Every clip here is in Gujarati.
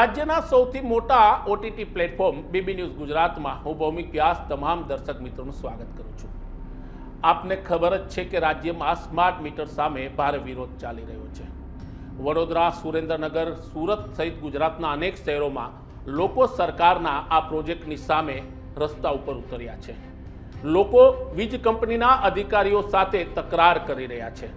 રાજ્યના સૌથી મોટા ઓટીટી પ્લેટફોર્મ બીબી ન્યૂઝ ગુજરાતમાં હું ભૌમિક વ્યાસ, તમામ દર્શક મિત્રોનું સ્વાગત કરું છું. આપને ખબર જ છે કે રાજ્યમાં સ્માર્ટ મીટર સામે ભારે વિરોધ ચાલી રહ્યો છે. વડોદરા, સુરેન્દ્રનગર, સુરત સહિત ગુજરાતના અનેક શહેરોમાં લોકો સરકારના આ પ્રોજેક્ટની સામે રસ્તા ઉપર ઉતર્યા છે. લોકો વીજ કંપનીના અધિકારીઓ સાથે તકરાર કરી રહ્યા છે.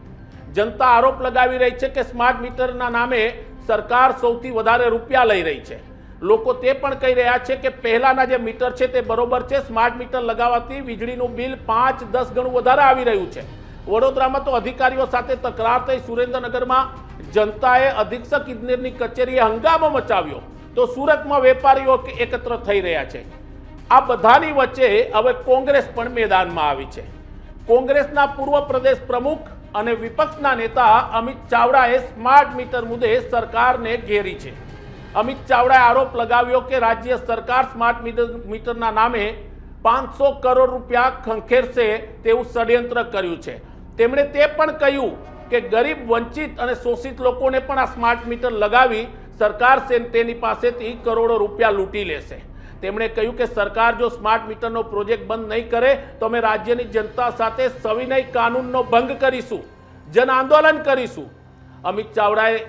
જનતા આરોપ લગાવી રહી છે કે સ્માર્ટ મીટરના નામે સરકાર સૌથી વધારે રૂપિયા લઈ રહી છે. લોકો તે પણ કહી રહ્યા છે કે પહેલાના જે મીટર છે તે બરોબર છે. સ્માર્ટ મીટર લગાવવાથી વીજળીનું બિલ પાંચ, દસ ગણું વધારે આવી રહ્યું છે. વડોદરામાં તો અધિકારીઓ સાથે તકરાર થઈ સુરેન્દ્રનગરમાં જનતાએ અધિક્ષક ઇજનેરની કચેરીએ હંગામો મચાવ્યો. તો સુરતમાં વેપારીઓ એકત્ર થઈ રહ્યા છે. આ બધાની વચ્ચે હવે કોંગ્રેસ પણ મેદાનમાં આવી છે. કોંગ્રેસના પૂર્વ પ્રદેશ પ્રમુખ અને વિપક્ષના નેતા અમિત ચાવડાએ સ્માર્ટ મીટર મુદ્દે સરકારને ઘેરી છે. અમિત ચાવડાએ આરોપ લગાવ્યો કે રાજ્ય સરકાર સ્માર્ટ મીટર, મીટરના નામે પાંચસો કરોડ રૂપિયા ખંખેરશે તેવું ષડયંત્ર કર્યું છે. તેમણે તે પણ કહ્યું કે ગરીબ, વંચિત અને શોષિત લોકોને પણ આ સ્માર્ટ મીટર લગાવી સરકાર તેની પાસેથી કરોડો રૂપિયા લૂંટી લેશે. તેમણે કહ્યું કે સરકાર જો સ્માર્ટ મીટરનો પ્રોજેક્ટ બંધ નહીં કરે, તો અમે રાજ્યની જનતા સાથે સવિનય કાનૂનનો ભંગ કરીશું, જન આંદોલન કરીશું. અમિત ચાવડાએ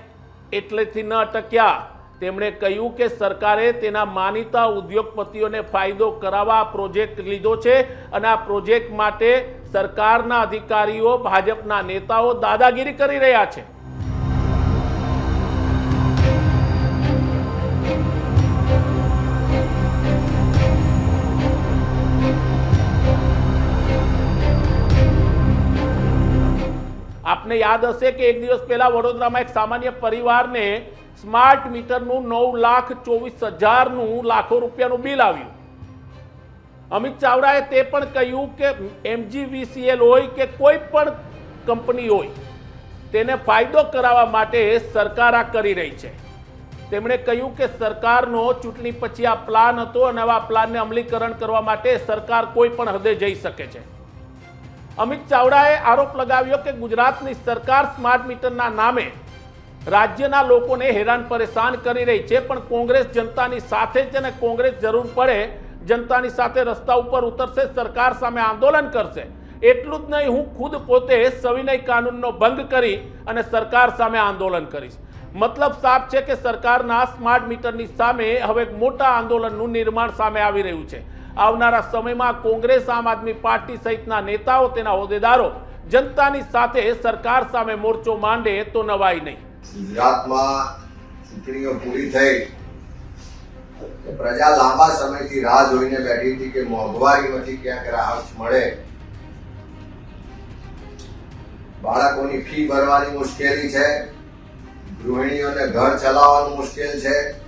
એટલેથી ન અટક્યા. તેમણે કહ્યું કે સરકારે તેના માનીતા ઉદ્યોગપતિઓને ફાયદો કરાવવા પ્રોજેક્ટ લીધો છે અને આ પ્રોજેક્ટ માટે સરકારના અધિકારીઓ, ભાજપના નેતાઓ દાદાગીરી કરી રહ્યા છે. આપને યાદ હશે કે એક દિવસ પહેલા વડોદરામાં એક સામાન્ય પરિવારને સ્માર્ટ મીટરનું નવ લાખ ચોવીસ હજારનું લાખો રૂપિયાનું બિલ આવ્યું. અમિત ચાવડાએ તે પણ કહ્યું કે એમજીવીસીએલ હોય કે કોઈ પણ કંપની હોય, તેને ફાયદો કરાવવા માટે સરકાર આ કરી રહી છે. તેમણે કહ્યું કે સરકારનો ચૂંટણી પછી આ પ્લાન હતો અને આવા પ્લાનને અમલીકરણ કરવા માટે સરકાર કોઈ પણ હદે જઈ શકે છે. અમિત ચાવડાએ આરોપ લગાવ્યો કે ગુજરાતની સરકાર સ્માર્ટ મીટરના નામે રાજ્યના લોકોને હેરાન પરેશાન કરી રહી છે, પણ કોંગ્રેસ જનતાની સાથે છે અને કોંગ્રેસ જરૂર પડે જનતાની સાથે રસ્તા ઉપર ઉતરશે, સરકાર સામે આંદોલન કરશે. એટલું જ નહીં, હું ખુદ પોતે સવિનય કાનૂનનો ભંગ કરી અને સરકાર સામે આંદોલન કરીશ. મતલબ સાફ છે કે સરકારના સ્માર્ટ મીટરની સામે હવે મોટા આંદોલનનું નિર્માણ સામે આવી રહ્યું છે. આવનારા સમયમાં કોંગ્રેસ, આમ આદમી પાર્ટી સહિતના નેતાઓ તેના હોદ્દેદારો જનતાની સાથે સરકાર સામે મોરચો માંડે તો નવાઈ નહીં. ગુજરાતમાં ચૂંટણીઓ પૂરી થઈ. પ્રજા લાંબા સમયથી રાહ જોઈને બેઠી હતી કે મોંઘવારીમાંથી ક્યાંક રાહત મળે. બાળકોની ફી ભરવાની મુશ્કેલી છે. ગૃહિણીઓને ઘર ચલાવવાનું મુશ્કેલ છે.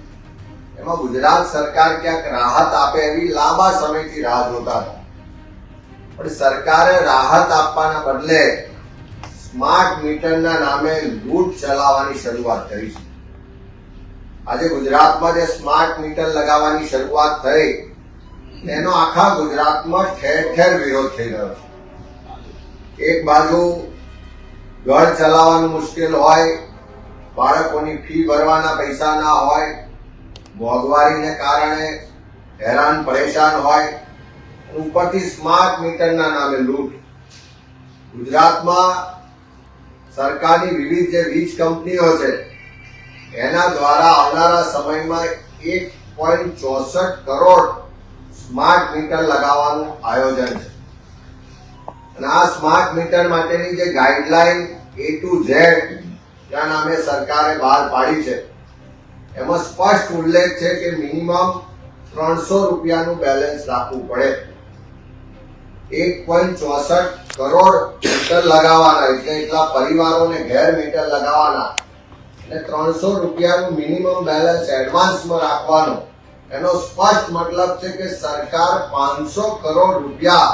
એમાં ગુજરાત સરકાર ક્યાંક રાહત આપે એવી લાંબા સમયથી રાહ જોતા હતા. પણ સરકારે રાહત આપવાના બદલે સ્માર્ટ મીટરના નામે લૂંટ ચલાવવાની શરૂઆત કરી છે. આજે ગુજરાતમાં જે સ્માર્ટ મીટર લગાવવાની શરૂઆત થઈ, એનો આખા ગુજરાતમાં ઠેર ઠેર વિરોધ થઈ રહ્યો છે. એક બાજુ ઘર ચલાવવાનું મુશ્કેલ હોય, બાળકોની ફી ભરવાના પૈસા ના હોય મોંઘવારીને કારણે હેરાન, પરેશાન હોય, ઉપરથી સ્માર્ટ મીટરના નામે લૂંટ. ગુજરાતમાં સરકારની વિવિધ જે વીજ કંપનીઓ છે, એના દ્વારા આવનારા સમયમાં એક પોઈન્ટ ચોસઠ કરોડ સ્માર્ટ મીટર લગાવવાનું આયોજન છે. અને આ સ્માર્ટ મીટર માટેની જે ગાઈડલાઈન એ ટુ ઝેડ ત્યાં નામે સરકારે બહાર પાડી છે. એમાં સ્પષ્ટ ઉલ્લેખ છે કે મિનિમમ ત્રણસો રૂપિયાનું બેલેન્સ રાખવું પડે. એક પોઈન્ટ ચોસઠ કરોડ મીટર લગાવવાના, એટલે એટલા પરિવારોને ઘેર મીટર લગાવવાના. અને ત્રણસો રૂપિયાનું મિનિમમ બેલેન્સ એડવાન્સમાં રાખવાનો. એનો સ્પષ્ટ મતલબ છે કે સરકાર પાંચસો કરોડ રૂપિયા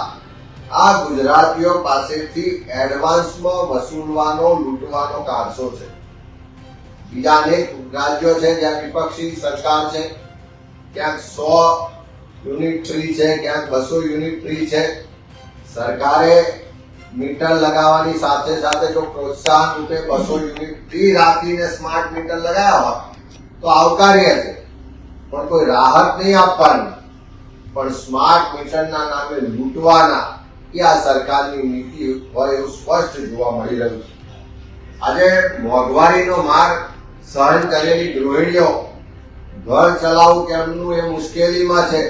આ ગુજરાતીઓ પાસેથી એડવાન્સમાં વસૂલવાનો, લૂંટવાનો કારસો છે. બીજા અનેક રાજ્યો છે, જ્યાં વિપક્ષી સરકાર છે, ક્યાંક સો યુનિટ ફ્રી છે, ક્યાંક બસો યુનિટ ફ્રી છે. સરકારે મીટર લગાવવાની સાથે સાથે જો પ્રોત્સાહન રૂપે બસો યુનિટ ફ્રી રાખીને સ્માર્ટ મીટર લગાવ્યા હોય, તો આવકાર્ય છે પણ કોઈ રાહત નહીં આપવાની. પણ સ્માર્ટ મીટરના નામે લૂંટવાના, એ આ સરકારની નીતિ હોય એવું સ્પષ્ટ જોવા મળી રહ્યું છે. આજે મોંઘવારીનો માર સહન કરેલી ગૃહિણીઓ, ઘર ચલાવવું કેમનું એ મુશ્કેલીમાં છે.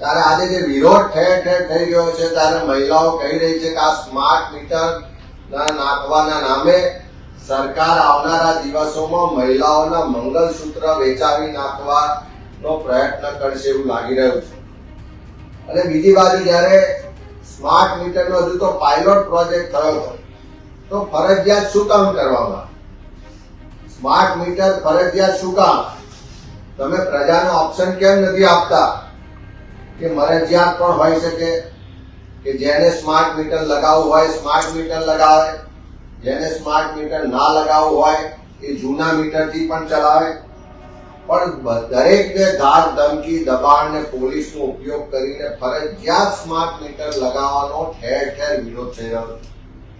ત્યારે આજે જે વિરોધ ઠેર ઠેર થઈ રહ્યો છે ત્યારે મહિલાઓ કહી રહી છે કે આ સ્માર્ટ મીટર નાખવાના નામે સરકાર આવનારા દિવસોમાં મહિલાઓના મંગલસૂત્ર વેચાવી નાખવાનો પ્રયત્ન કરશે એવું લાગી રહ્યું છે. અને બીજી બાજુ જ્યારે સ્માર્ટ મીટરનો હજુ તો પાયલોટ પ્રોજેક્ટ થયો હતો તો ફરજિયાત શું કામ કરવામાં સ્માર્ટ મીટર ફરજિયાત શું કામ? તમે પ્રજાનો ઓપ્શન કેમ નથી આપતા? કે મરજિયાત પણ હોઈ શકે કે જેને સ્માર્ટ મીટર લગાવવું હોય, સ્માર્ટ મીટર લગાવે. જેને સ્માર્ટ મીટર ના લગાવવું હોય, એ જૂના મીટરથી પણ ચલાવે. પણ દરેકને ધાક, ધમકી દબાણ ને પોલીસનો ઉપયોગ કરીને ફરજિયાત સ્માર્ટ મીટર લગાવવાનો ઠેર ઠેર વિરોધ થઈ રહ્યો છે.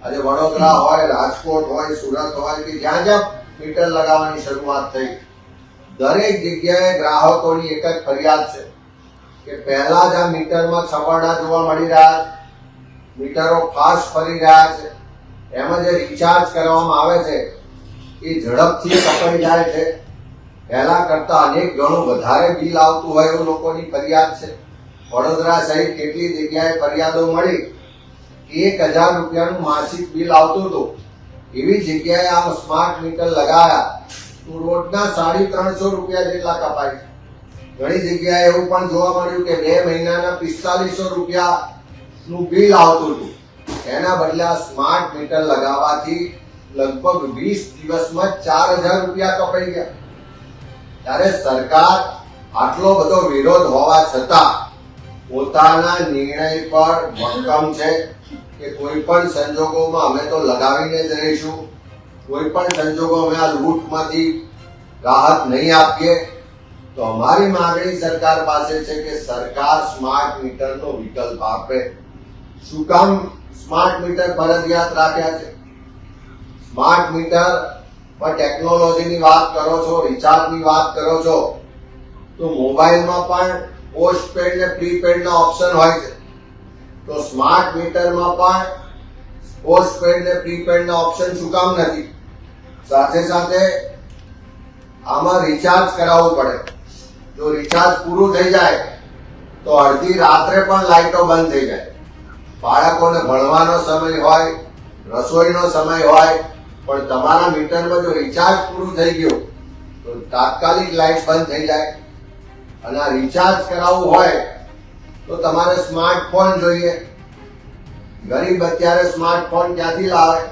આજે વડોદરા હોય, રાજકોટ હોય, સુરત હોય કે જ્યાં જ્યાં મીટર લગાવવાની શરૂઆત થઈ. દરેક જગ્યાએ ગ્રાહકોની એક જ ફરિયાદ છે કે પહેલા જ આ મીટરમાં છવાડા જોવા મળી રહ્યા છે. મીટરો ફાસ્ટ ફરી રહ્યા છે. એમાં જે રિચાર્જ કરવામાં આવે છે. એ ઝડપથી પકડી જાય છે. પહેલા કરતા અનેક ગણું વધારે બિલ આવતું હોય એવું લોકોની ફરિયાદ છે. વડોદરા સહિત કેટલી જગ્યાએ ફરિયાદો મળી? એક હજાર રૂપિયાનું માસિક બિલ આવતું હતું. એવી જગ્યાએ આ સ્માર્ટ મીટર લગાયા, તો રોજના સાડી ત્રણસો રૂપિયા જેટલા કપાય છે. ઘણી જગ્યાએ એવું પણ જોવા મળ્યું કે બે મહિનાના પિસ્તાલીસો રૂપિયાનું બિલ આવતું હતું. એના બદલે સ્માર્ટ મીટર લગાવવાથી લગભગ વીસ દિવસમાં ચાર હજાર રૂપિયા કપાઈ ગયા. ત્યારે સરકાર આટલો બધો વિરોધ હોવા છતાં પોતાના નિર્ણય પર મક્કમ છે. કે કોઈ પણ સંજોગોમાં અમે તો લગાવીને જ રહીશું. કોઈ પણ સંજોગો અમે આ લૂંટમાંથી રાહત નહીં આપીએ. તો અમારી માંગણી સરકાર પાસે છે કે સરકાર સ્માર્ટ મીટરનો વિકલ્પ આપે. શું કામ સ્માર્ટ મીટર ફરજિયાત રાખ્યા છે? સ્માર્ટ મીટર પર ટેકનોલોજીની વાત કરો છો, રિચાર્જની વાત કરો છો, તો મોબાઈલમાં પણ પોસ્ટપેડ ને પ્રીપેડ ના ઓપ્શન હોય છે. તો સ્માર્ટ મીટરમાં પણ પોસ્ટપેડ ને પ્રીપેડ ના ઓપ્શન શું કામ નથી? સાથે સાથે આમાં રિચાર્જ કરાવવું પડે. જો રિચાર્જ પૂરું થઈ જાય, તો અડધી રાત્રે પણ લાઇટો બંધ થઈ જાય. બાળકોને ભણવાનો સમય હોય, રસોઈનો સમય હોય, પણ તમારા મીટરમાં જો રિચાર્જ પૂરું થઈ ગયું, તો તાત્કાલિક લાઇટ બંધ થઈ જાય. અને આ રિચાર્જ કરાવવું હોય તો તમારે સ્માર્ટફોન જોઈએ. ગરીબ અત્યારે સ્માર્ટફોન ક્યાંથી લાવે?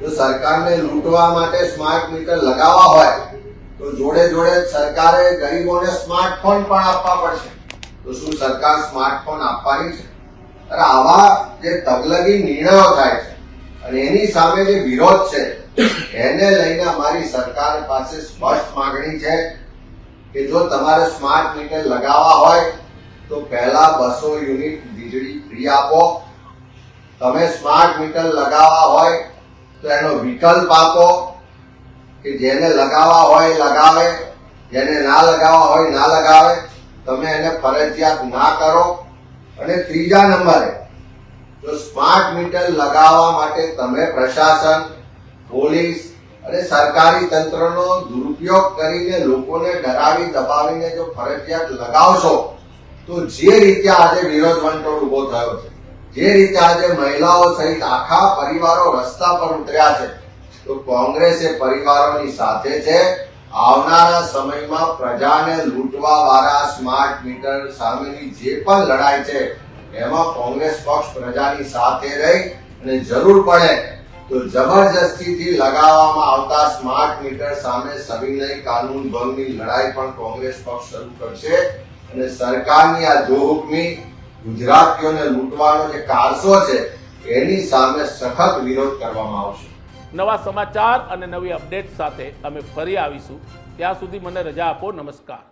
જો સરકારને લૂંટવા માટે સ્માર્ટ મીટર લગાવવા હોય, તો જોડે જોડે સરકારે ગરીબોને સ્માર્ટફોન પણ આપવા પડશે. તો શું સરકાર સ્માર્ટફોન આપવાની છે? અરે આવા જે તગલગી નિર્ણયો થાય છે, અને એની સામે જે વિરોધ છે, એને લઈને અમારી સરકાર પાસે સ્પષ્ટ માંગણી છે કે જો તમારે સ્માર્ટ મીટર લગાવવા હોય તો પહેલા બસો યુનિટ વીજળી ફ્રી આપો. તમે સ્માર્ટ મીટર લગાવવા હોય તો એનો વિકલ્પ આપો કે જેને લગાવવા હોય લગાવે, જેને ના લગાવવા હોય ના લગાવે. તમે એને ફરજિયાત ના કરો. અને ત્રીજા નંબરે, જો સ્માર્ટ મીટર લગાવવા માટે તમે પ્રશાસન, પોલીસ અને સરકારી તંત્રનો દુરુપયોગ કરીને લોકોને ડરાવી દબાવીને જો ફરજિયાત લગાવશો તો જે રીતે આજે વિરોધ વંટોળ ઊભો થયો છે, જે રીતે આજે મહિલાઓ સહિત આખા પરિવારો રસ્તા પર ઉતર્યા છે, તો કોંગ્રેસ એ પરિવારોની સાથે છે, આવનારા સમયમાં પ્રજાને લૂંટવા વાળા સ્માર્ટ મીટર સામેની જે પણ લડાઈ છે, એમાં કોંગ્રેસ પક્ષ પ્રજાની સાથે રહી અને જરૂર પડે તો જબરજસ્તીથી લગાવવામાં આવતા સ્માર્ટ મીટર સામે સવિનય કાનૂન ભંગની લડાઈ પણ કોંગ્રેસ પક્ષ શરૂ કરશે. અને સરકારની આ જોહુકમી ગુજરાતીઓને લૂંટવાનો જે કારસો છે, એની સામે સખત વિરોધ કરવામાં આવશે. નવા સમાચાર અને નવી અપડેટ સાથે અમે ફરી આવીશું. ત્યાં સુધી મને રજા આપો. નમસ્કાર.